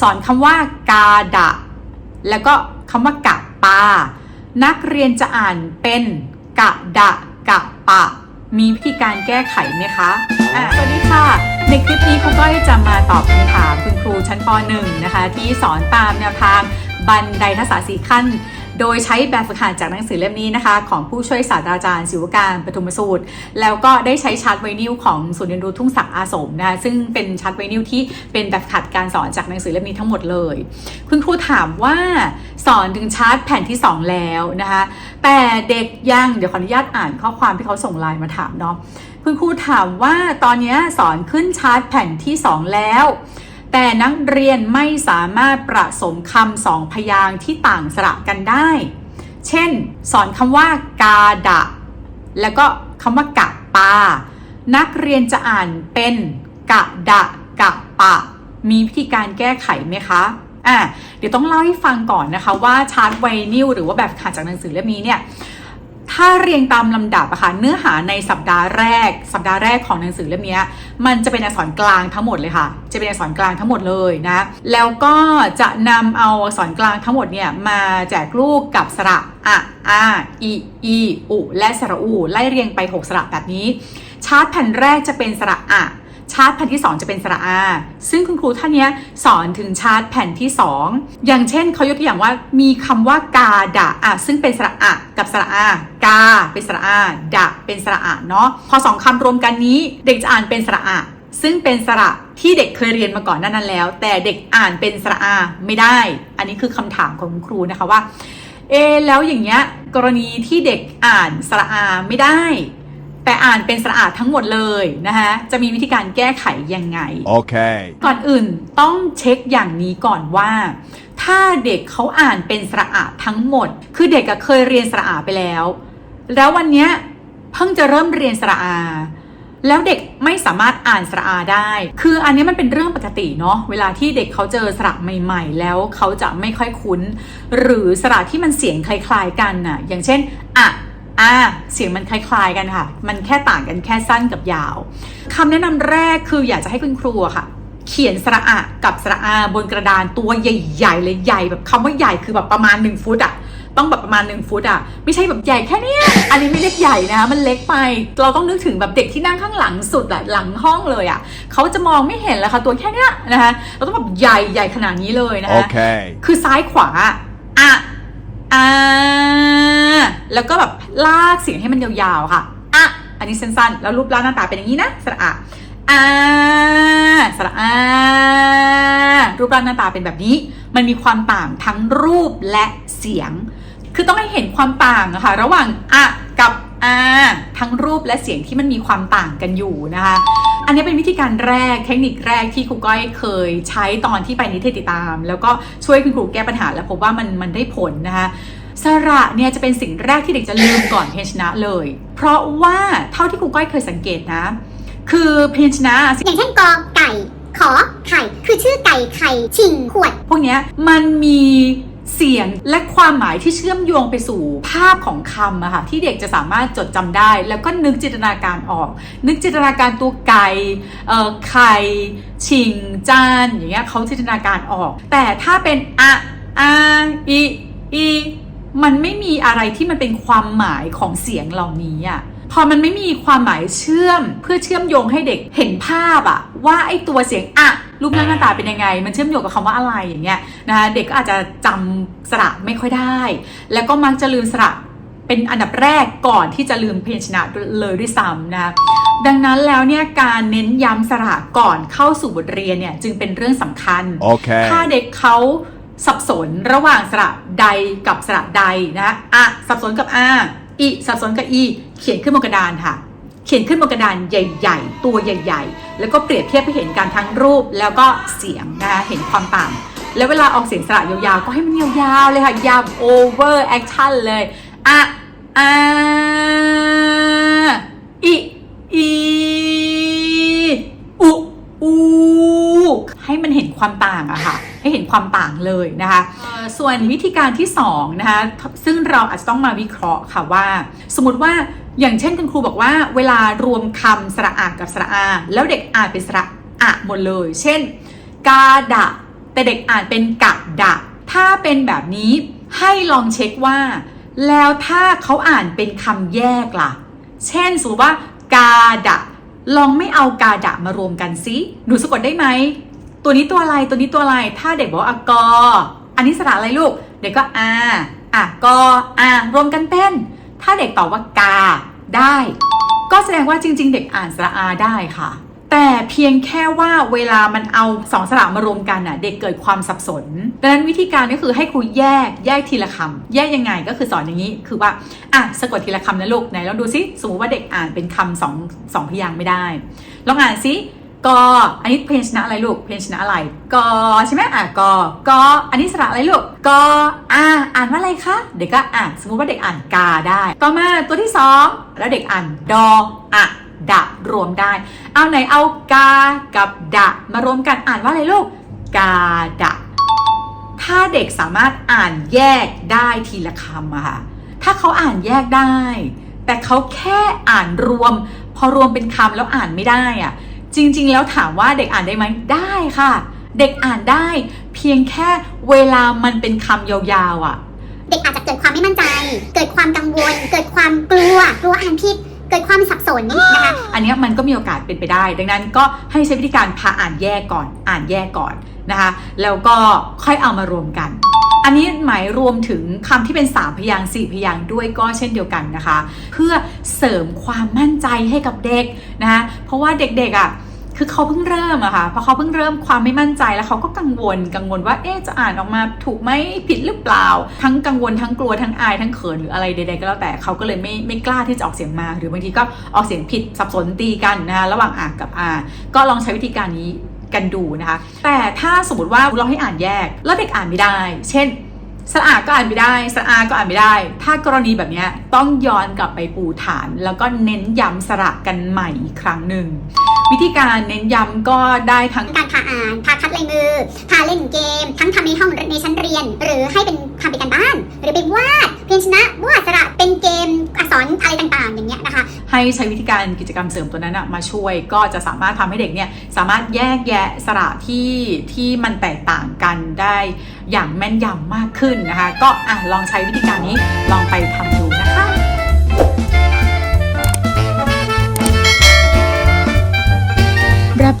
สอนคำว่ากาดะ แล้วก็คำว่ากะปา นักเรียนจะอ่านเป็นกะดะกะปะ มีวิธีการแก้ไขไหมคะะสวัสดีค่ะ ในคลิปนี้ครูก้อยจะมาตอบคำถามคุณครูชั้นป .1 นะคะ ที่สอนตามแนวทางบันไดทักษะสีขั้น โดยใช้แบบฝึกหัดจากหนังสือเล่มนี้นะคะ ของผู้ช่วยศาสตราจารย์ศิวการปฐุมสูตร แล้วก็ได้ใช้ชาร์ตไวนิลของศูนย์เรียนรู้ทุ่งศักดิ์อาสมนะคะซึ่งเป็นชาร์ตไวนิลที่เป็นแบบฝึกหัดการสอนจากหนังสือเล่มนี้ทั้งหมดเลย คุณครูถามว่าสอนถึงชาร์ตแผ่นที่ 2 แล้วนะคะแต่เด็กยังเดี๋ยวขออนุญาตอ่านข้อความที่เขาส่งไลน์มาถามเนาะคุณครูถามว่าตอนนี้สอนขึ้นชาร์ตแผ่นที่ 2 แล้ว แต่นักเรียนไม่สามารถประสมคำสองพยางค์ที่ต่างสระกันได้ เช่น สอนคำว่ากาดะ แล้วก็คำว่ากะปา นักเรียนจะอ่านเป็นกะดะกะปะ มีวิธีการแก้ไขไหมคะอะเดี๋ยวต้องเล่าให้ฟังก่อนนะคะว่าชาร์ตไวนิลหรือว่าแบบขาดจากหนังสือเล่มนี้เนี่ย ถ้าเรียงตามลำดับอะค่ะเนื้อหาในสัปดาห์แรก สัปดาห์แรกของหนังสือเล่มนี้มันจะเป็นอักษรกลางทั้งหมดเลยค่ะ จะเป็นอักษรกลางทั้งหมดเลยนะแล้วก็จะนำเอาอักษรกลางทั้งหมดเนี่ยมาแจกลูกกับสระอะอาอีอีอุและสระอูไล่เรียงไป 6 สระแบบนี้ ชาร์ตแผ่นแรกจะเป็นสระอะ ชาร์ตแผ่นที่ 2 จะเป็นสระอา ซึ่งคุณครูท่านนี้สอนถึงชาร์ตแผ่นที่ 2 อย่างเช่นเขายกตัวอย่างว่ามีคำว่ากาดะอะซึ่งเป็นสระอะกับสระอากาเป็นสระอาดะเป็นสระอะเนาะพอสองคำรวมกันนี้เด็กจะอ่านเป็นสระอะซึ่งเป็นสระที่เด็กเคยเรียนมาก่อนนานั้นแล้ว แต่เด็กอ่านเป็นสระอาไม่ได้ อันนี้คือคำถามของคุณครูนะคะว่าเอแล้วอย่างเงี้ยกรณีที่เด็กอ่านสระอาไม่ได้ แต่อ่านเป็นสระอาทั้งหมดเลยนะคะจะมีวิธีการแก้ไขยังไง Okay. ก่อนอื่นต้องเช็คอย่างนี้ก่อนว่า ถ้าเด็กเขาอ่านเป็นสระอาทั้งหมด คือเด็กอะเคยเรียนสระอาไปแล้ว แล้ววันเนี้ยเพิ่งจะเริ่มเรียนสระอาแล้วเด็กไม่สามารถอ่านสระอาได้ คืออันนี้มันเป็นเรื่องปกติเนาะ เวลาที่เด็กเขาเจอสระใหม่ ๆ แล้วเขาจะไม่ค่อยคุ้น หรือสระที่มันเสียงคล้าย ๆ กันน่ะ อย่างเช่นอะ อ่าเสียงมันคล้ายๆกันค่ะ มันแค่ต่างกันแค่สั้นกับยาวคำแนะนำแรกคืออยากจะให้คุณครูอะค่ะ เขียนสระอะกับสระอาบนกระดานตัวใหญ่ๆเลยใหญ่แบบคำว่าใหญ่คือแบบประมาณ 1 ฟุตอะต้องแบบประมาณ 1 ฟุตอะไม่ใช่แบบใหญ่แค่เนี้ยอันนี้ไม่เล็กใหญ่นะคะมันเล็กไป เราต้องนึกถึงแบบเด็กที่นั่งข้างหลังสุดอะหลังห้องเลยอะเขาจะมองไม่เห็นแล้วค่ะตัวแค่เนี้ยนะคะเราต้องแบบใหญ่ใหญ่ขนาดนี้เลยนะคะ Okay. คือซ้ายขวาอะอะ แล้วก็แบบลากเสียงให้มันยาวๆค่ะอะอันนี้สั้นๆ แล้วรูปร่างหน้าตาเป็นอย่างนี้นะสระอะอะสระอารูปร่างหน้าตาเป็นแบบนี้ มันมีความต่างทั้งรูปและเสียง คือต้องให้เห็นความต่างะค่ะระหว่างอะกับอาทั้งรูปและเสียงที่มันมีความต่างกันอยู่นะคะ อันนี้เป็นวิธีการแรกเทคนิคแรกที่ครูก้อยเคยใช้ตอนที่ไปนิเทศติดตาม แล้วก็ช่วยคุณครูแก้ปัญหา แล้วพบว่ามันมันได้ผลนะคะ สระเนี่ยจะเป็นสิ่งแรกที่เด็กจะลืมก่อนเพยัญชนะเลย เพราะว่าเท่าที่ครูก้อยเคยสังเกตนะ คือเพยัญชนะอย่างเช่นกอไก่ขอไข่คือชื่อไก่ไข่ชิงขวด พวกเนี้ยมันมีเสียงและความหมายที่เชื่อมโยงไปสู่ภาพของคำอะค่ะที่เด็กจะสามารถจดจำได้ แล้วก็นึกจินตนาการออก นึกจินตนาการตัวไก่เอ่อไข่ชิงจานอย่างเงี้ยเขาจินตนาการออก แต่ถ้าเป็นอะอาอีอี มันไม่มีอะไรที่มันเป็นความหมายของเสียงเหล่านี้อะพอมันไม่มีความหมายเชื่อมเพื่อเชื่อมโยงให้เด็กเห็นภาพอะว่าไอ้ตัวเสียงอะรูปร่างหน้าตาเป็นยังไง มันเชื่อมโยงกับคำว่าอะไรอย่างเงี้ยนะคะเด็กก็อาจจะจำสระไม่ค่อยได้ แล้วก็มักจะลืมสระเป็นอันดับแรกก่อนที่จะลืมพยัญชนะเลยด้วยซ้ำนะคะดังนั้นแล้วเนี่ยการเน้นย้ำสระก่อนเข้าสู่บทเรียนเนี่ยจึงเป็นเรื่องสำคัญ Okay. ถ้าเด็กเขา สับสนระหว่างสระใดกับสระใดนะอะสับสนกับอาอีสับสนกับอี เขียนขึ้นบนกระดานค่ะ เขียนขึ้นบนกระดานใหญ่ ๆ ตัวใหญ่ ๆ แล้วก็เปรียบเทียบให้เห็นการทั้งรูปแล้วก็เสียงนะคะเห็นความต่างแล้วเวลาออกเสียงสระยาวๆ ก็ให้มันยาวๆเลยค่ะยาว over action เลยอะอาอีอีอุอูให้มันเห็นความต่างอะค่ะ ให้เห็นความต่างเลยนะคะเอ่อส่วนวิธีการที่2นะคะซึ่งเราอาจจะต้องมาวิเคราะห์ค่ะว่า สมมติว่าอย่างเช่นคุณครูบอกว่า เวลารวมคำสระอากับสระอา แล้วเด็กอ่านเป็นสระอะหมดเลย เช่นกาดะ แต่เด็กอ่านเป็นกะดะ ถ้าเป็นแบบนี้ให้ลองเช็คว่า แล้วถ้าเขาอ่านเป็นคำแยกล่ะ เช่นสมมติว่ากาดะลองไม่เอากาดะมารวมกันซิหนูสะกดได้ไหม ตัวนี้ตัวอะไรตัวนี้ตัวอะไร ถ้าเด็กบอกว่าอกอ อันนี้สระอะไรลูก เด็กก็อาอะกออารวมกันเป็น ถ้าเด็กตอบว่ากาได้ ก็แสดงว่าจริง ๆ เด็กอ่านสระอาได้ค่ะ แต่เพียงแค่ว่าเวลามันเอาสองสระมารวมกันน่ะเด็กเกิดความสับสนดังนั้นวิธีการก็คือให้ครูแยกแยกทีละคำแยกยังไงก็คือสอนอย่างนี้คือว่าอะสะกดทีละคำนะลูกไหนลองดูซิสมมติว่าเด็กอ่านเป็นคำสองสองพยางค์ไม่ได้ลองอ่านซิ กออันนี้เพลงชนะอะไรลูกเพลงชนะอะไรกอใช่ไหมอะกอกออันนี้สระอะไรลูกกออ่าอ่านว่าอะไรคะเด็กก็อ่านสมมุติว่าเด็กอ่านกาได้ ต่อมาตัวที่สองแล้วเด็กอ่านดออะดะรวมได้ เอาไหนเอากากับดะมารวมกันอ่านว่าอะไรลูกกาดะถ้าเด็กสามารถอ่านแยกได้ทีละคำอะค่ะถ้าเขาอ่านแยกได้ แต่เขาแค่อ่านรวม พอรวมเป็นคำแล้วอ่านไม่ได้อะ จริง ๆ แล้วถามว่าเด็กอ่านได้ไหมได้ค่ะ เด็กอ่านได้ เพียงแค่เวลามันเป็นคำยาวๆอะเด็กอาจจะเกิดความไม่มั่นใจ เกิดความกังวล เกิดความกลัวกลัวอ่านผิดเกิดความสับสนนะคะ อันเนี้ยมันก็มีโอกาสเป็นไปได้ ดังนั้นก็ให้ใช้วิธีการพาอ่านแยกก่อน อ่านแยกก่อนนะคะ แล้วก็ค่อยเอามารวมกัน อันนี้หมายรวมถึงคำที่เป็น 3 พยางค์4พยางค์ด้วยก็เช่นเดียวกันนะคะ เพื่อเสริมความมั่นใจให้กับเด็กนะคะ เพราะว่าเด็กๆอะ คือเขาเพิ่งเริ่มอะค่ะพอเขาเพิ่งเริ่มความไม่มั่นใจแล้วเขาก็กังวลกังวลว่าเอ๊ะจะอ่านออกมาถูกไหมผิดหรือเปล่า ทั้งกังวลทั้งกลัวทั้งอายทั้งเขินหรืออะไรใดๆก็แล้วแต่เขาก็เลยไม่ไม่กล้าที่จะออกเสียงมา หรือบางทีก็ออกเสียงผิดสับสนตีกันนะระหว่างอ่านกับอาก็ลองใช้วิธีการนี้กันดูนะคะ แต่ถ้าสมมติว่าเราให้อ่านแยก แล้วเด็กอ่านไม่ได้ เช่นสะอาดก็อ่านไม่ได้สะอาดก็อ่านไม่ได้ ถ้ากรณีแบบนี้ต้องย้อนกลับไปปูฐาน แล้วก็เน้นย้ำสระกันใหม่อีกครั้งหนึ่ง วิธีการเน้นย้ำก็ได้ทั้งการพาอ่านพาคัดลายมือพาเล่นเกม ทั้งทำในห้องในชั้นเรียน หรือให้เป็นทำเป็นการบ้าน หรือไปวาดเพียงชนะวาดสระเป็นเกมอักษรอะไรต่างๆ อย่างเงี้ยนะคะ ให้ใช้วิธีการกิจกรรมเสริมตัวนั้นนะมาช่วยก็จะสามารถทำให้เด็กเนี่ยสามารถแยกแยะสระที่ที่มันแตกต่างกันได้อย่างแม่นยำมากขึ้นนะคะ ก็อะลองใช้วิธีการนี้ลองไปทำดู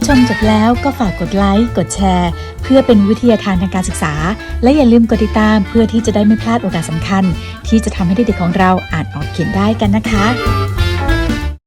ชมจบแล้วก็ฝากกดไลค์ กดแชร์ เพื่อเป็นวิทยาทานทางการศึกษา และอย่าลืมกดติดตามเพื่อที่จะได้ไม่พลาดโอกาสสำคัญ ที่จะทำให้เด็กๆของเราอ่านออกเขียนได้กันนะคะ